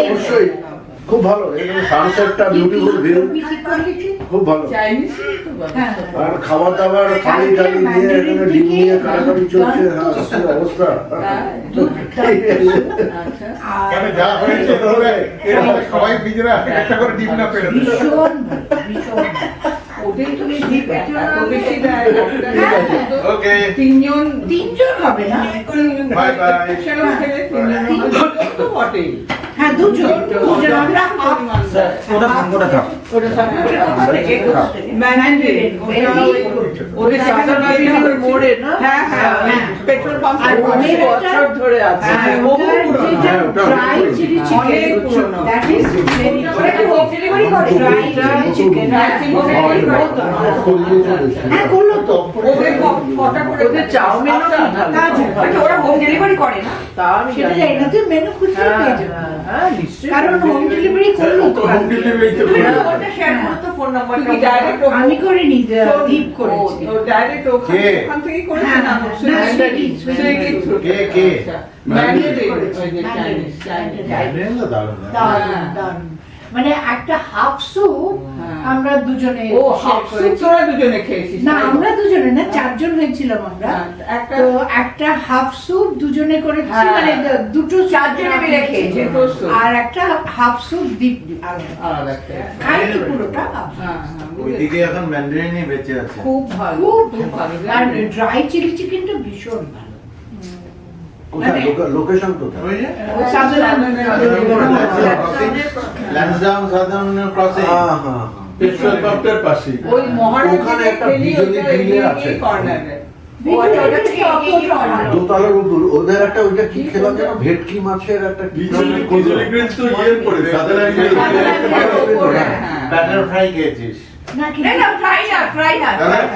অবশ্যই। খুব ভালো সানসেটটা বিউটিফুল ভিউ খুব ভালো। আর খাবার দাবার থালি টালি দিয়ে এখানে ডিম নিয়ে কাটাকাটি চলছে। হ্যাঁ অবস্থা। যা হয়েছে তবে এরকম সবাই নিজেরা একটা করে ডিম না পেরে ভীষণ তিনজন তিনজন হবে না বাই বাই বটেই হ্যাঁ দুজন দুজন আমরা ওটা ওটা ওদের হ্যাঁ হ্যাঁ পেট্রোল পাম্প আর বছর ধরে আছে হ্যাঁ, হ্যাঁ, অনেক পুরনো। অনেক delivery করে? করে। হ্যাঁ করল তো ওদের কটা করে ওদের। তা জানি। আচ্ছা, ওরা হোম ডেলিভারি করে না তা আমি জানি না তুই মেনু খুঁজলে হ্যাঁ, যাবে হ্যাঁ, হ্যাঁ। কারণ হোম ডেলিভারি করল তো হোম ডেলিভারি তো তুমি করে। ফোনটা share করো তো, ফোন নাম্বারটা। ডাইরেক্ট আমি করিনি দীপ করেছি ডাইরেক্ট ওখান কে? ওখান থেকেই করেছে হ্যাঁ, না হ্যাঁ, সুইগি, সুইগি। কে, কে? আচ্ছা, যে ম্যান্ডারিন, চাইনিজ, চাইনিজ। ম্যান্ডারিন। দারুণ দারুণ দারুণ। হ্যাঁ। মানে একটা হাফ স্যুপ হ্যাঁ। আমরা দুজনে ও হাফ স্যুপ তোরা দুজনে খেয়েছিস না আমরা দুজনে না চারজন হয়েছিলাম আমরা হ্যাঁ, একটা তো একটা হাফ স্যুপ দুজনে করেছি হ্যাঁ। মানে দুটো চারজনে মিলে খেয়েছে। আর একটা হাফ স্যুপ আলাদা। আর একটা খাইনি পুরোটা হ্যাঁ, হ্যাঁ। ওইদিকে এখন ম্যান্ডারিনই বেঁচে আছে খুব ভালো খুব খুব ভালো আর ড্রাই চিলি চিকেনটা ভীষণ ভালো কোথায় লোকেশন কোথায় ল্যান্সডাউন ক্রসিং হ্যাঁ হ্যাঁ পেট্রোল ওই ওখানে একটা বিজলি গ্রিলের আছে। আচ্ছা। দোতলার উপর ওদের একটা ওইটা কি খেলাম যেন ভেটকি মাছের একটা বিজলি তো হ্যাঁ। ব্যাটার ফ্রাই খেয়েছিস হ্যাঁ,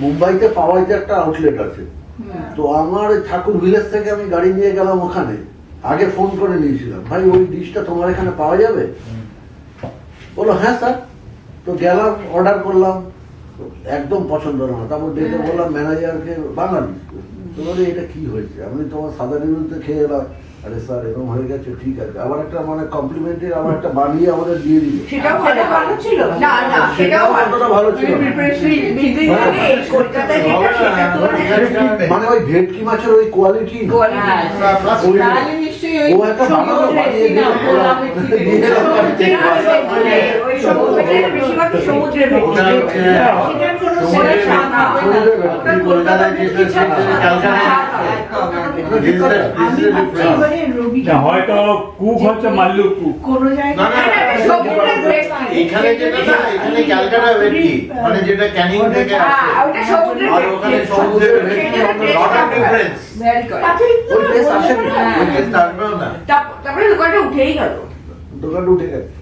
মুম্বাইতে পাওয়াইতে একটা আউটলেট আছে। তো আমার ঠাকুর ভিলেজ থেকে আমি গাড়ি নিয়ে গেলাম ওখানে। আগে ফোন করে নিয়েছিলাম ভাই ওই ডিশটা তোমার এখানে পাওয়া যাবে? বলল হ্যাঁ স্যার তো গেলাম অর্ডার করলাম। একদম পছন্দ না। তারপর ডেকে বললাম ম্যানেজারকে বাঙালি। তো বলে এটা কি হয়েছে? আমি তোমার সাদা নিমন্ত্রণ খেয়ে এলাম। আরে স্যার এরকম হয়ে গেছে ঠিক আছে। আবার একটা মানে কমপ্লিমেন্টারি আবার একটা বানিয়ে আমাদের দিয়ে দিল। সেটাও ভালো ভালো ছিল। না না সেটাও ভালো ভালো ছিল মানে কলকাতায় যেটা সেটা মানে ওই ভেটকি মাছের ওই কোয়ালিটি হ্যাঁ, ও একটা বানানো বানিয়ে দিল সমুদ্রের সমুদ্রের হয়তো কুক হচ্ছে মাল্লু কুক কোনো। এখানে যেটা না এখানে ক্যালকাটা ভেটকি মানে যেটা ক্যানিং থেকে আসে হ্যাঁ, ওটা সমুদ্রের আর ওখানে সমুদ্রের ভেটকি লট অফ ডিফারেন্স. ওই আসে না। ওই টেস্ট আসবেও না। তারপরে দোকানটা উঠেই গেল। দোকানটা উঠে গেছে।